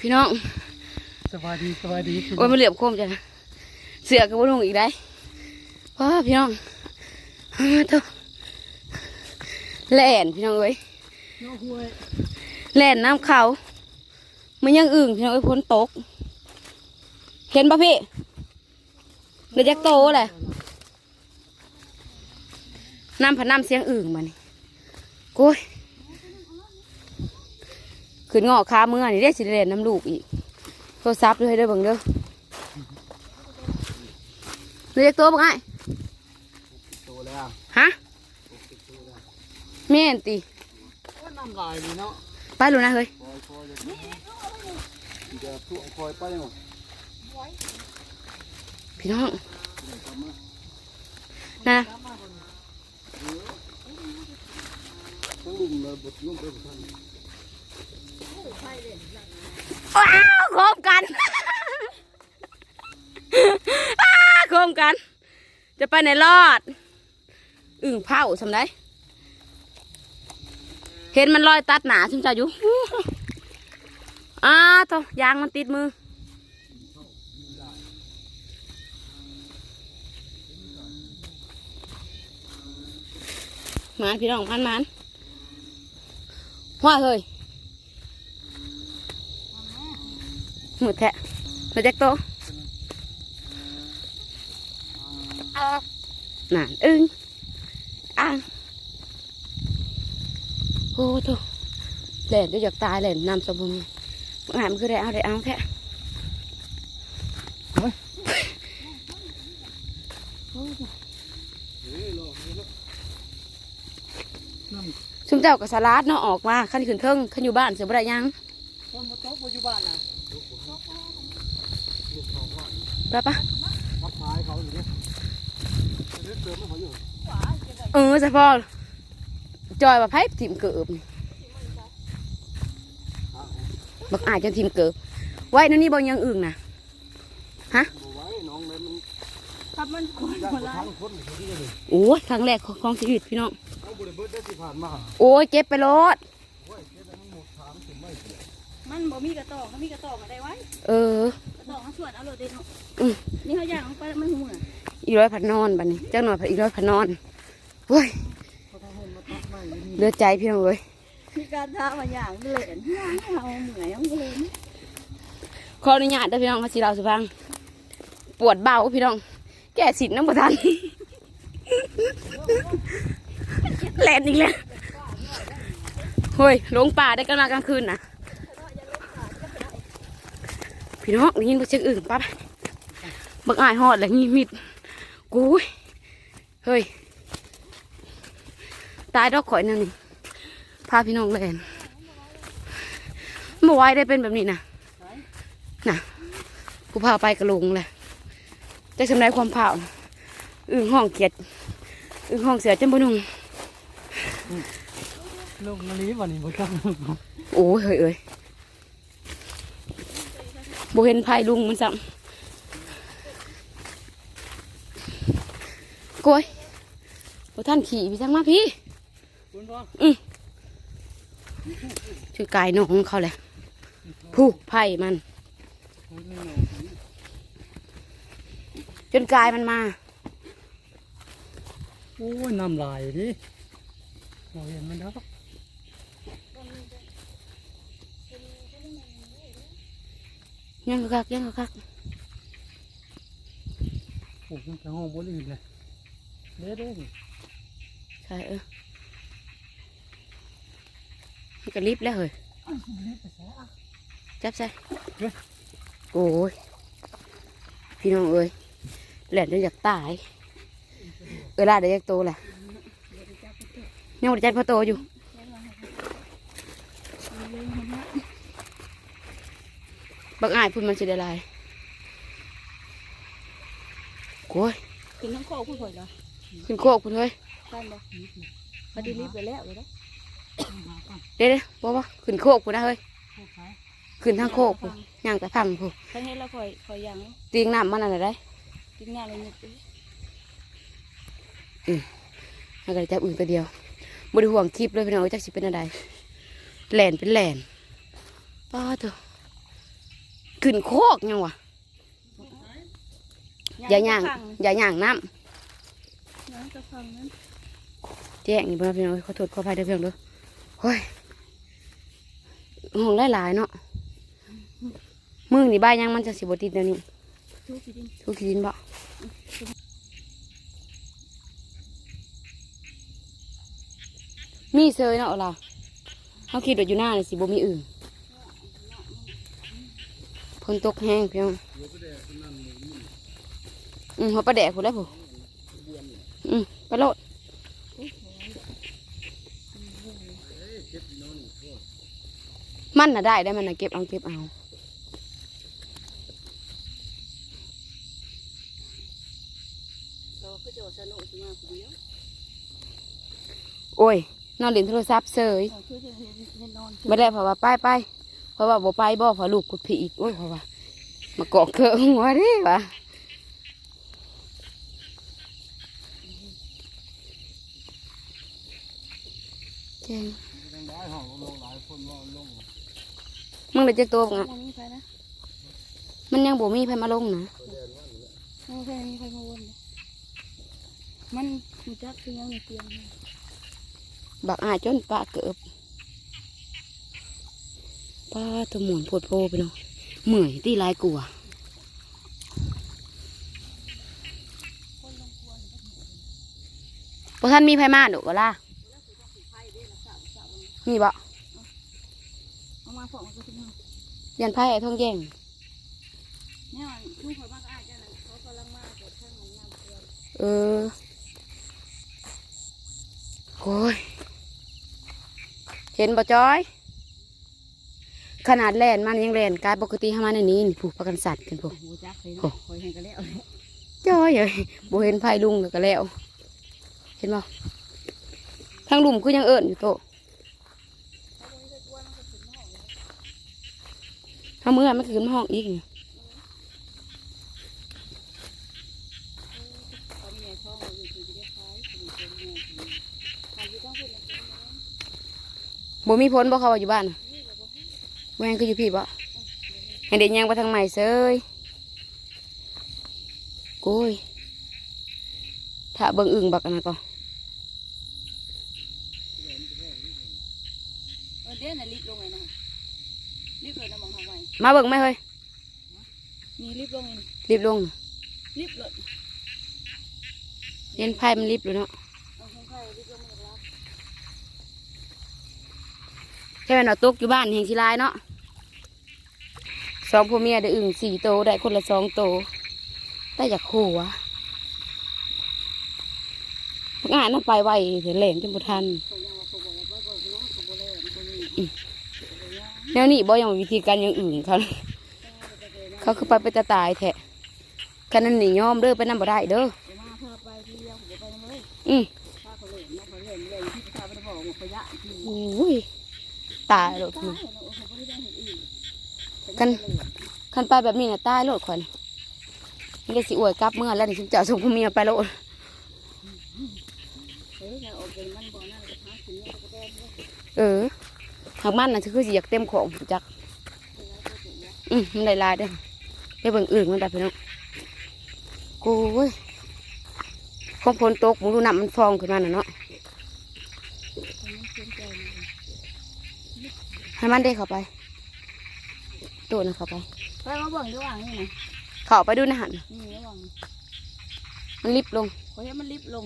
พี่น้องสบายดีสบายดีโอ้ยมาเหลือบโคมจ้ะนะเสือกับว่ลงอีกได้ว้าพี่น้องอ้าเถอะแล่นพี่น้องเอ้ยน้องห้วยแล่นน้ำเขามันยังอึ่งพี่น้องเอ้ยพ้นตก เห็นปะพี่เดี๋ยวจะโตแหละน้ำผัดน้ำเสียงอึ่งมานี่โอ้ย ขึ้นงอขาเมื่อนี่ได้สิได้เล่นน้ำลูกอีกโทรศัพท์ด้วยเด้อเบิ่งเด้อเดี๋ยวจะโตบ้างไงโตแล้วฮะแม่นตีโอ้ยน้ำลายดีเนาะไปลูกนะเฮ้ยคอยคอยเดี๋ยวทุ่งคอยไปหมดพี่น้องนะทั้งลุมเลยบดลุ่มไปหมดท่าน ว้าวโคมกันอ้าโคมกัน จะไปไหนรอด อึ่งเผาสำได้เห็นมันลอยตัดหนาชิมจ่าอยู่อ้าตัวยางมันติดมือมาพี่น้องพันมันว่าเฮ้ย หมืดแทะมาแจ็คโตน่นอึ้งอ่างโอ้โถเล่นจะอยากตายเล่นน้ำสมบูรณ์บางหายมันคือได้เอาได้เอาแค่ชุมเจ้ากับสลัดเนาะออกมาขั้นขึ้นเทิงขั้นอยู่บ้านเสียบ่ได้หยังคนมาโต๊ะปัจจุบันนะ ไปปะทับท้ายเขาอยู่เนี่ยเลือดเติมไม่เขาอยู่เออจะพอจอยมาไพ่ทีมเกิบนี่บักอายจนทีมเกิบไว้นั่นนี่บอยังอึ่งนะบ่ไว้น้องเลยมันครับมันคนยากคนกว่าร้ายทั้งคนอยู่ที่นี่เลยโอ้ยครั้งแรกของชีวิตพี่น้องเอาบริเบิร์ดได้ที่ผ่านมาโอ้ยเจ็บไปรถโอ้ยเจ๊มันหมดทางถึงไม่เสียมันบ่มีกระตอกเขามีกระตอกอะไรไว้ เออ กระตอกเขาส่วนเอาเลยเด็ดเนาะอืมนี่เขาย่างลงไปแล้วมันหัวอีร้อยพันนอนบัดนี้เจ้าหน่อยพันอีร้อยพันนอนโอ้ยเขาทำให้มาตัดไม้อยู่นี่เลือดใจพี่น้องเอ้ยมีการท้ามาย่างเลยย่างให้เอาเหนื่อยเอาเลยขออนุญาตเด้อพี่น้องเขาสิเราสุฟังปวดเบาพี่น้อง แก่สินน้ำประทันแลนอีกแล้วเฮ้ยหลงป่าได้กำลังกลางคืนนะ พี่น้องได้ยินเสียงอื่นปั๊บบักอายหอดแล้วงีมิดกูยเฮ้ยตายดอกข่อยนั่นนี่พาพี่น้องแลนเมื่อวานได้เป็นแบบนี้นะน่ะกูพาไปกระลงแหละจะทำไรความเผาอึ่งห้องเกียดอึ่งห้องเสือจำบนุงลงนาลีวันนี้บ่ต้องโอ้ยเฮ้ยเอ้ยโบเห็นไผ่ลุงมันซ้ำกล้วยบท่านขี่พี่ทั้งมาพี่คุณพ่อชื่อกายน้องเขาแหละผู้ไผ่มัน จนกายมันมา โอ้ยน้ำลายดิเราเห็นมันแล้ว ยังคักยังคักโอ้ยมันจะห้องบนอื่นเลยเด้เด้ใช่เออมันก็รีบแล้วเฮ้ยจั บใส่โอ้ยพี่น้องเอ้ยแหลนได้อยากตายเออลาได้อยากโตแหละยังไม่ได้จัดพอโตอยู่บักอายพุ่นมันสิได้ลายโอ้ยกินทั้งโคกผู้ป่วยเหรอขึ้นโคกพุ่นเฮ้ยท่านบ่พอดีรีบไปแล้วเลยนะเด้เด้บอกว่าขึ้นโคกพุ่นนะเฮ้ยขึ้นทางโคกพุ่นย่างแต่พังพุ่นท่านเห็นแล้วคอยคอยย่างตีงน้ำมันอะไรได้กินงานอะไรเนี่ยมันก็เลยจับอื่นตัวเดียวบริห่วงคลิปเลยพี่น้องว่าจักสิเป็นอะไรแหลนเป็นแหลนป้าเถอะ ขึ้นโคกยังวะอย่าย่างอย่าย่างน้ย่างจะฟังนั้นำแจ้งนี่บ่พี่น้องขอโทษขออภัยเด้อพี่น้องเด้อโอ้ยห้องหลายๆเนาะมึงนี่บ้ายังมันจะสิบ่ติดเดี๋ยวนี้ทุกทีดินทุกทีดินบ่มีเซยเนาะเอาล่ะเขาคิดว่าอยู่หน้านี่สิบ่มีอื่น ฝนตกแห้งพี่น้องอืมหัวปลาแดกพูดแล้วผู้อืมไปโลดมันน่ะได้ได้มันน่ะเก็บเอาเก็บเอาเราก็จะสนุกสิมาคนเดียวโอ้ย นอนเล่นโทรศัพท์เสยเราคือจะเห็นเห็นนอนไม่ได้เพราะว่าไปไป เพราะว่าบ่ไปบ่เพราะลูกกุดผีอีกโอ้ยเพราะว่ามาเกาะเกอะหัวเดิวะเจ๋งยังได้ห้องลงหลายคนว่าลงมึงเลยจะตัวงะมันมีใครนะมันยังบ่มีใครมาลงนะมันมีใครมีใครมาวนเลยมันมีจักคือยังในเตียงเนี่ยบักอายจนปะเกือบ ป้าตัวหมุนโพดโพไปเนาะเหมื่อยตีลายกลัวพอท่านมีไผมาดุกล่ะมีบ่ยันไพ่ไอ้ทองแย่งเออโอ้ยเห็นบ่จ้อย ขนาดแลนมันยังแลนกายปกติทำมาในนี้นี่ผูกประกันสัตว์กันผูกโอ้โหจักเลยโอ้นะคอยเห็นกันแล้วจอยเอ้ยบ่เห็นไฟลุงแล้วก็แล้ว เห็นบ่ทางลุมคือยังเอิญอยู่โตะถ้าเมื่อมันขึ้นมาห้องอีกนี่เขามีช่องอยู่ที่จะได้คล้ายเป็นคนแม่ทำอยู่ต้องพูดอะไรบ่มีพ้นบ่เขาว่าอยู่บ้านน่ะ แวงคืออยู่พี่บ่ให้เด็กยังไปทางใหม่เซยโก้ยถ้าเบิ่งอึ่งบักอันนั้นก็เออเดี๋ยวน่ะรีบลงเลยนะรีบเลยนะมองทางไว้มาเบิ่งไหมเฮ้ยนี่รีบลงเองรีบลงน่ะรีบเลยเห็นไพ่มันรีบเลยเนาะ เอาข้างใครรีบลงมาจากรับ ใช่ไหมเนาะตุกอยู่บ้านเฮงชิลายเนาะสองพ่อเมียได้อึ่งสี่โตได้คนละสองโตได้จากหัวงานนั่นไปไวเดี๋ยวแหลมจนบ่ทันเขายังว่าเขาบอกว่าเขาบอกน้องเขาบอกเลยเขามีแนวนี้บ่ยังมีวิธีการอย่างอื่นเขาเขาคือไปไปจะตายแท้กันนั่นนี่ยอมเด้อไปนั่นบ่ได้เด้อเดี๋ยวมาพาไปที่เดียวเดี๋ยวไปเลยอืมพาเขาเลยน้องเขาเลยเลยที่พาไปบอกว่าเขายะที่โอ้ย ตายโลดพุ่นกันคันไปแบบนี้น่ะตายโลดข่อยน่ะนี่สิอวยกลับเมื่อแล้วนี่ฉันจะเอาส่งพ่อเมียไปโลดเออกเป็นมันบ่อนั่นก็พาถึงเนี่ยก็ได้เลยเออหากมันน่ะคือสิอยากเต็มของจักอืมมันได้หลายเด้อไปเบิ่งอื่นมันได้พี่น้องกูเว้ยของฝนตกมึงดูน้ำมันฟองขึ้นมาน่ะเนาะ ให้มันได้เข้าไปโดดนะเข้าไปไปมาเบิ่งระหว่างนี่นะเข้าไปดูนะหันนี่ระหว่างมันลิบลงเขาเห็นมันลิบลง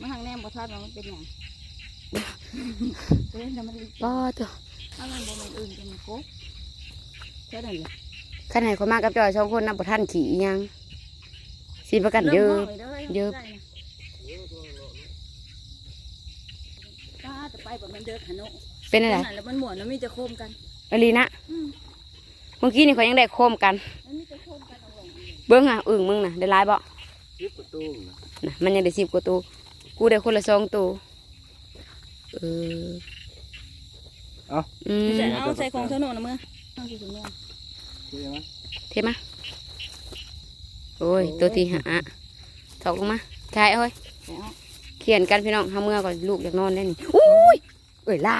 มันทางแนมบ่ทันมันเป็นอย่างเฮ้ยแต่มันลิบป้อตัวถ้ามันบ่มันอื่นจะมันโก๊กแค่นั้นเลยขันไหนเขามากับจอยสองคนนับประท่านขี่อีหยังสีประกันเยอะเยอะป้าจะไปแบบมันเดินขนม เป็นอะไรแล้วมันหมวนแล้วมีจะโคมกันอลีนะอืมเมื่อกี้นี่เขายังได้โคมกันมันมีจะโคมกันเอาไว้เบิ้งอะอึ่งมึงน่ะได้หลายบ่ยิบประตูนะน่ะมันยังได้สิบกว่าตัวกูได้คนละสองตัวเออเอาอืมใส่เอาใส่ของเท่าโน่นนะเมื่อเอาใส่ถุงมือคุยไหมเทมาโอ้ยตัวที่หาถอกลงมาถ่ายเอาเฮ้ยใส่เอาเขียนกันพี่น้องทำเมื่อก่อนลูกอยากนอนได้นี่อุ้ยเอ้ยลา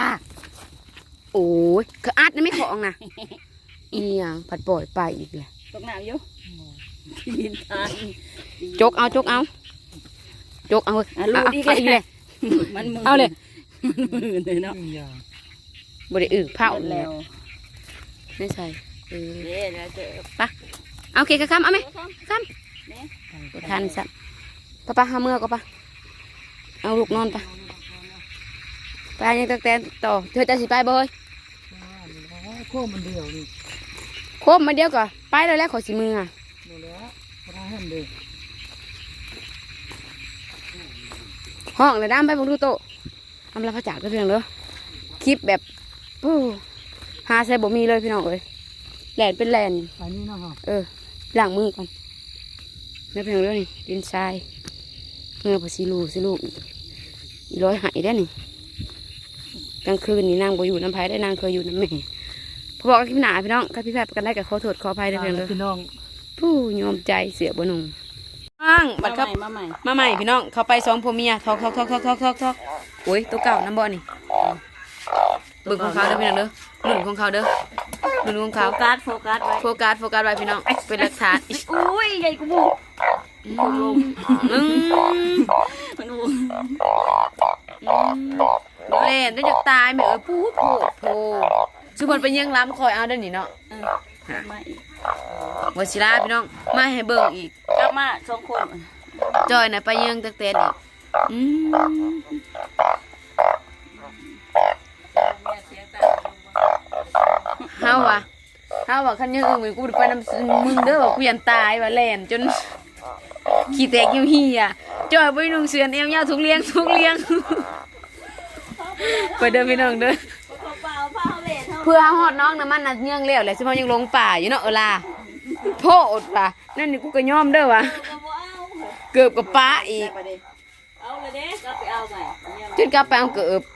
โอ้ยคืออัดนะไม่ของนะออีหยังผัดปล่อยไปอีกแหละตกน้ำอยู่ดินทานจกเอาจกเอาจกเอาเว้ยอะลูกอีกเอาอีกเลเลยยมันมือเอาเลยมันมือเลยเนาะหนึ่งอย่างบ่ได้อึเผาเอาแล้แล้ววไม่ใช่เออเด้แล้วเจอเอาเคกระคำเอาไหมคำเนี่ยบ่ทันซะป้าป้าหาเมื่อก็ป้าเอาลูกนอนไปไปยังตักแตนต่อเธอจะสิไปบ่เฮ้ย โค้งมันเดียวนี่โคมมาเดียวก็ไปแล้วแล้วขอสิมืออะหมดแล้วพระให้มันเดียวห้องเลยด้ามไปบังดูโตะทำลาพระจากก็เพียงเด้อคลิปแบบปู้หาใส่บ่มีเลยพี่น้องเอ้ยแหลนเป็นแหลน อันนี้นะครับเออล้างมือก่อนนี่เพียงเด้อนี่ดินทรายเมื่อพอสิลูสิลูกอีร้อยหายได้นี่กลางคืนนี่นางบ่อยู่น้ำไผ่ได้นางเคยอยู่น้ำแม่ พอบอกกับพี่หนาพี่น้องกับพี่แพทย์กันได้กับขอโทษขออภัยได้อเพียงเด้อพี่น้องผู้ยอมใจเสือบนุ่งอ้างบัมาดใหครับม่มาใหม่มาใหม่พี่น้องเขาไปสองผัวเมียทอกทอกทอกทอกทอกทอกทอกโอ้ยตัวเก่าน้ำบ่อนี่เบิ่งของเขาเด้อพี่น้องเด้อหนุนของเขาเด้อหนุนของโฟเขากัสโฟกัสไว้โฟกัสโฟกัสไว้พี่น้องเป็นหลักฐานอุ้ยใหญ่กูบูอืมอืมมันบูเล่นได้จากตายแม่เอ้ยพูดโผดโผ สุพรไปยังล้ำคอยเอาเด้อนี่เนาะเออมาอีกวชิลาพี่น้องมาให้เบิ่งอีก กลับมาสองคนจอยน่ะไปยังตักเตนอีกอืมเฮาว่ะเฮาว่ะคันยังอื่นกูบ่ได้ไปนำมึงเด้อว่ากูยันตายว่าแล่นจนขี้แตกอยู่เหี่อะจอยบ่ได้นุ่งเสื้อแนวยาวทุกเลี้ยงทุกเลี้ยงไปเด้อพี่น้องเด้อ พื่อฮอดน้องนะมันน่ะเนื่องแล้วแหละสิพอยังลงป่าอยู่เนาะเออล่ะโพดว่ะนั่นนี่กูก็ยอมเด้อว่ะก็บ่เอาเกือบกับป้าอีกไปดิเอาเลยเด้ก็ไปเอาใหม่จนกลับไปเอาเกือบเ